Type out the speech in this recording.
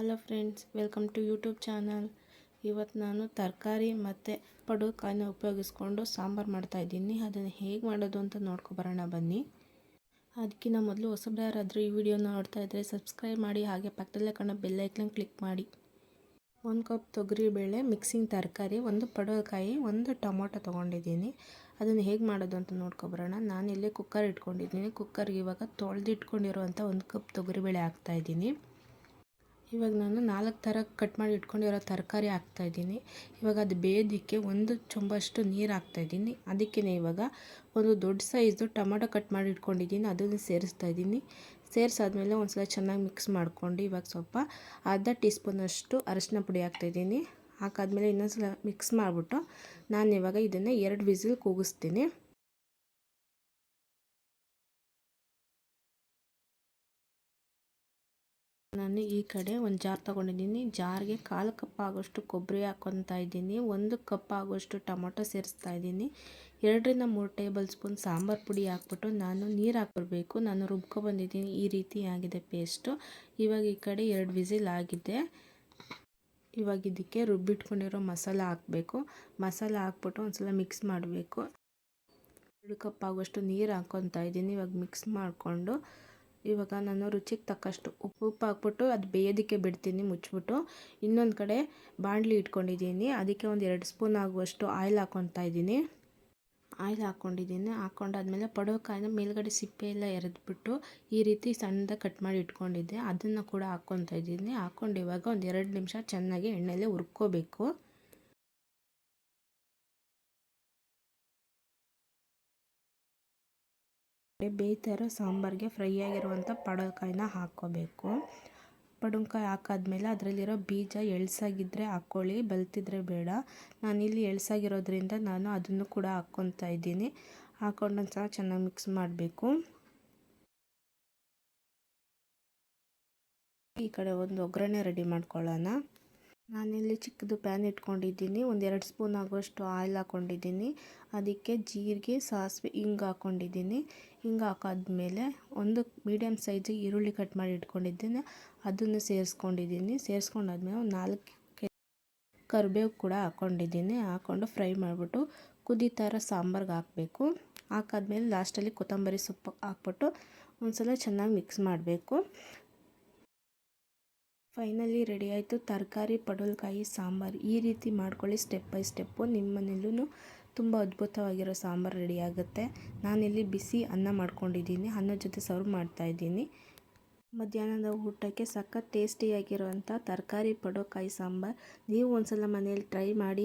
Hello friends, welcome to YouTube channel. ಇವತ್ತು ನಾನು ತರಕಾರಿ ಮತ್ತು ಪಡುಕಾಯಿನ ಉಪಯೋಗಿಸ್ಕೊಂಡು ಸಾಂಬಾರು ಮಾಡ್ತಾಯಿದ್ದೀನಿ ಅದನ್ನು ಹೇಗೆ ಮಾಡೋದು ಅಂತ ನೋಡ್ಕೊಬರೋಣ ಬನ್ನಿ. ಅದಕ್ಕಿಂತ ಮೊದಲು ಹೊಸಬ್ರು ಯಾರಾದರೂ ಈ ವಿಡಿಯೋ ನೋಡ್ತಾ ಇದ್ದರೆ ಸಬ್ಸ್ಕ್ರೈಬ್ ಮಾಡಿ, ಹಾಗೆ ಪಕ್ಕದಲ್ಲೇ ಕಾಣೋ ಬೆಲ್ಲೈಕನ್ ಕ್ಲಿಕ್ ಮಾಡಿ. ಒಂದು ಕಪ್ ತೊಗರಿಬೇಳೆ ಮಿಕ್ಸಿಂಗ್ ತರಕಾರಿ, ಒಂದು ಪಡೋಕಾಯಿ, ಒಂದು ಟೊಮೊಟೊ ತೊಗೊಂಡಿದ್ದೀನಿ. ಅದನ್ನು ಹೇಗೆ ಮಾಡೋದು ಅಂತ ನೋಡ್ಕೊಬರೋಣ ನಾನಿಲ್ಲೇ ಕುಕ್ಕರ್ ಇಟ್ಕೊಂಡಿದ್ದೀನಿ. ಕುಕ್ಕರ್ಗೆ ಇವಾಗ ತೊಳೆದಿಟ್ಕೊಂಡಿರುವಂಥ ಒಂದು ಕಪ್ ತೊಗರಿಬೇಳೆ ಹಾಕ್ತಾಯಿದ್ದೀನಿ ಇವಾಗ ನಾನು ನಾಲ್ಕು ಥರ ಕಟ್ ಮಾಡಿ ಇಟ್ಕೊಂಡಿರೋ ತರಕಾರಿ ಹಾಕ್ತಾಯಿದ್ದೀನಿ ಇವಾಗ ಅದು ಬೇಯೋದಕ್ಕೆ ಒಂದು ಚೊಂಬಷ್ಟು ನೀರು ಹಾಕ್ತಾಯಿದ್ದೀನಿ ಅದಕ್ಕೇ ಇವಾಗ ಒಂದು ದೊಡ್ಡ ಸೈಜು ಟೊಮೊಟೊ ಕಟ್ ಮಾಡಿ ಇಟ್ಕೊಂಡಿದ್ದೀನಿ. ಅದನ್ನು ಸೇರಿಸ್ತಾ ಇದ್ದೀನಿ. ಸೇರಿಸಾದ್ಮೇಲೆ ಒಂದು ಸಲ ಚೆನ್ನಾಗಿ ಮಿಕ್ಸ್ ಮಾಡ್ಕೊಂಡು ಇವಾಗ ಸ್ವಲ್ಪ ಅರ್ಧ ಟೀ ಸ್ಪೂನಷ್ಟು ಅರಶಿನ ಪುಡಿ ಹಾಕ್ತಾಯಿದ್ದೀನಿ ಹಾಕಾದ್ಮೇಲೆ ಇನ್ನೊಂದು ಸಲ ಮಿಕ್ಸ್ ಮಾಡಿಬಿಟ್ಟು ನಾನು ಇವಾಗ ಇದನ್ನು ಎರಡು ವಿಸಿಲ್ ಕೂಗಿಸ್ತೀನಿ. ನಾನು ಈ ಕಡೆ ಒಂದು ಜಾರ್ ತೊಗೊಂಡಿದ್ದೀನಿ. ಜಾರ್ಗೆ ಕಾಲು ಕಪ್ ಆಗೋಷ್ಟು ಕೊಬ್ಬರಿ ಹಾಕ್ಕೊತಾ ಇದ್ದೀನಿ. ಒಂದು ಕಪ್ ಆಗೋಷ್ಟು ಟೊಮೊಟೊ ಸೇರಿಸ್ತಾ ಇದ್ದೀನಿ. ಎರಡರಿಂದ ಮೂರು ಟೇಬಲ್ ಸ್ಪೂನ್ ಸಾಂಬಾರು ಪುಡಿ ಹಾಕ್ಬಿಟ್ಟು ನಾನು ನೀರು ಹಾಕ್ಬಿಡ್ಬೇಕು. ನಾನು ರುಬ್ಕೊಬಂದಿದ್ದೀನಿ ಈ ರೀತಿ ಆಗಿದೆ ಪೇಸ್ಟು. ಇವಾಗ ಈ ಕಡೆ ಎರಡು ವಿಸಿಲ್ ಆಗಿದೆ. ಇವಾಗ ಇದಕ್ಕೆ ರುಬ್ಬಿಟ್ಕೊಂಡಿರೋ ಮಸಾಲ ಹಾಕಬೇಕು. ಮಸಾಲ ಹಾಕ್ಬಿಟ್ಟು ಒಂದು ಸಲ ಮಿಕ್ಸ್ ಮಾಡಬೇಕು. ಎರಡು ಕಪ್ ಆಗೋಷ್ಟು ನೀರು ಹಾಕ್ಕೊತಾ ಇದ್ದೀನಿ. ಇವಾಗ ಮಿಕ್ಸ್ ಮಾಡಿಕೊಂಡು ಇವಾಗ ನಾನು ರುಚಿಗೆ ತಕ್ಕಷ್ಟು ಉಪ್ಪು ಉಪ್ಪು ಹಾಕ್ಬಿಟ್ಟು ಅದು ಬೇಯೋದಕ್ಕೆ ಬಿಡ್ತೀನಿ, ಮುಚ್ಚಿಬಿಟ್ಟು. ಇನ್ನೊಂದು ಕಡೆ ಬಾಣಲಿ ಇಟ್ಕೊಂಡಿದ್ದೀನಿ. ಅದಕ್ಕೆ ಒಂದು ಎರಡು ಸ್ಪೂನ್ ಆಗುವಷ್ಟು ಆಯಿಲ್ ಹಾಕ್ಕೊತಾ ಇದ್ದೀನಿ. ಆಯಿಲ್ ಹಾಕ್ಕೊಂಡಿದ್ದೀನಿ. ಹಾಕ್ಕೊಂಡಾದ್ಮೇಲೆ ಪಡವಕಾಯಿನ ಮೇಲ್ಗಡೆ ಸಿಪ್ಪೆ ಎಲ್ಲ ಎರೆದ್ಬಿಟ್ಟು ಈ ರೀತಿ ಸಣ್ಣದಾಗಿ ಕಟ್ ಮಾಡಿ ಇಟ್ಕೊಂಡಿದ್ದೆ. ಅದನ್ನು ಕೂಡ ಹಾಕ್ಕೊತಾ ಇದ್ದೀನಿ. ಹಾಕ್ಕೊಂಡು ಇವಾಗ ಒಂದು ಎರಡು ನಿಮಿಷ ಚೆನ್ನಾಗಿ ಎಣ್ಣೆಲೆ ಹುರ್ಕೋಬೇಕು. ಬೇಯ್ತಾ ಸಾಂಬಾರಿಗೆ ಫ್ರೈ ಆಗಿರುವಂಥ ಪಡವಕಾಯಿನ ಹಾಕ್ಕೋಬೇಕು. ಪಡವಕಾಯಿ ಹಾಕಾದ್ಮೇಲೆ ಅದರಲ್ಲಿರೋ ಬೀಜ ಎಳ್ಸಾಗಿದ್ದರೆ ಹಾಕ್ಕೊಳ್ಳಿ, ಬಲ್ತಿದ್ರೆ ಬೇಡ. ನಾನಿಲ್ಲಿ ಎಳ್ಸಾಗಿರೋದ್ರಿಂದ ನಾನು ಅದನ್ನು ಕೂಡ ಹಾಕ್ಕೊತಾ ಇದ್ದೀನಿ. ಹಾಕ್ಕೊಂಡು ಸಹ ಚೆನ್ನಾಗಿ ಮಿಕ್ಸ್ ಮಾಡಬೇಕು. ಈ ಕಡೆ ಒಂದು ಒಗ್ಗರಣೆ ರೆಡಿ ಮಾಡ್ಕೊಳ್ಳೋಣ. ನಾನಿಲ್ಲಿ ಚಿಕ್ಕದು ಪ್ಯಾನ್ ಇಟ್ಕೊಂಡಿದ್ದೀನಿ. ಒಂದೆರಡು ಸ್ಪೂನ್ ಆಗುವಷ್ಟು ಆಯಿಲ್ ಹಾಕ್ಕೊಂಡಿದ್ದೀನಿ ಅದಕ್ಕೆ ಜೀರಿಗೆ, ಸಾಸಿವೆ ಹಿಂಗೆ ಹಾಕ್ಕೊಂಡಿದ್ದೀನಿ ಹಿಂಗೆ ಹಾಕಾದ್ಮೇಲೆ ಒಂದು ಮೀಡಿಯಮ್ ಸೈಜಿಗೆ ಈರುಳ್ಳಿ ಕಟ್ ಮಾಡಿ ಇಟ್ಕೊಂಡಿದ್ದೀನಿ. ಅದನ್ನು ಸೇರಿಸ್ಕೊಂಡಿದ್ದೀನಿ. ಸೇರಿಸ್ಕೊಂಡಾದ್ಮೇಲೆ ಒಂದು ನಾಲ್ಕು ಕರಿಬೇವು ಕೂಡ ಹಾಕ್ಕೊಂಡಿದ್ದೀನಿ ಹಾಕ್ಕೊಂಡು ಫ್ರೈ ಮಾಡಿಬಿಟ್ಟು ಕುದೀತಾರ ಸಾಂಬಾರ್ಗೆ ಹಾಕಬೇಕು. ಹಾಕಾದ್ಮೇಲೆ ಲಾಸ್ಟಲ್ಲಿ ಕೊತ್ತಂಬರಿ ಸೊಪ್ಪು ಹಾಕ್ಬಿಟ್ಟು ಒಂದು ಸಲ ಚೆನ್ನಾಗಿ ಮಿಕ್ಸ್ ಮಾಡಬೇಕು. ಫೈನಲಿ ರೆಡಿ ಆಯಿತು. ತರಕಾರಿ, ಪಡವಲಕಾಯಿ, ಸಾಂಬಾರು ಈ ರೀತಿ ಮಾಡ್ಕೊಳ್ಳಿ ಸ್ಟೆಪ್ ಬೈ ಸ್ಟೆಪ್ಪು. ನಿಮ್ಮ ಮನೇಲೂ ತುಂಬ ಅದ್ಭುತವಾಗಿರೋ ಸಾಂಬಾರು ರೆಡಿ ಆಗುತ್ತೆ. ನಾನಿಲ್ಲಿ ಬಿಸಿ ಅನ್ನ ಮಾಡ್ಕೊಂಡಿದ್ದೀನಿ. ಅನ್ನದ ಜೊತೆ ಸರ್ವ್ ಮಾಡ್ತಾಯಿದ್ದೀನಿ ಮಧ್ಯಾಹ್ನದ ಊಟಕ್ಕೆ ಸಖತ್ ಟೇಸ್ಟಿಯಾಗಿರುವಂಥ ತರಕಾರಿ ಪಡೋಕಾಯಿ ಸಾಂಬಾರು ನೀವು ಒಂದ್ಸಲ ಮನೇಲಿ ಟ್ರೈ ಮಾಡಿ